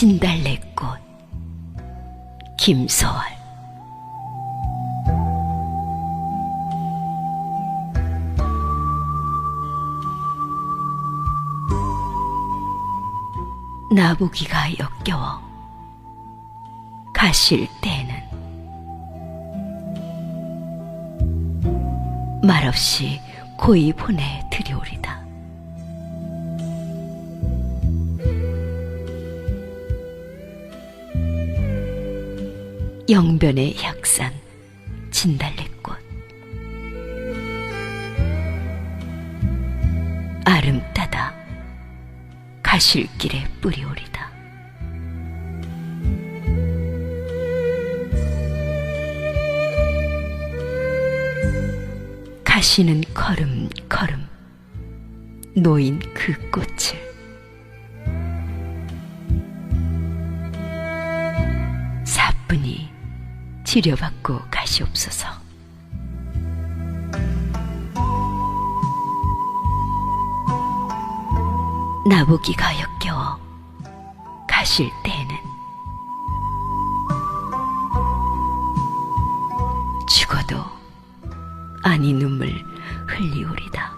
진달래꽃 김소월 나보기가 역겨워 가실 때는 말없이 고이 보내 드리오리다. 영변의 약산 진달래꽃 아름 따다 가실 길에 뿌리 오리다. 가시는 걸음 걸음 놓인 그 꽃을 사뿐히 지려받고 가시옵소서. 나보기가 역겨워 가실 때는 죽어도 아니 눈물 흘리오리다.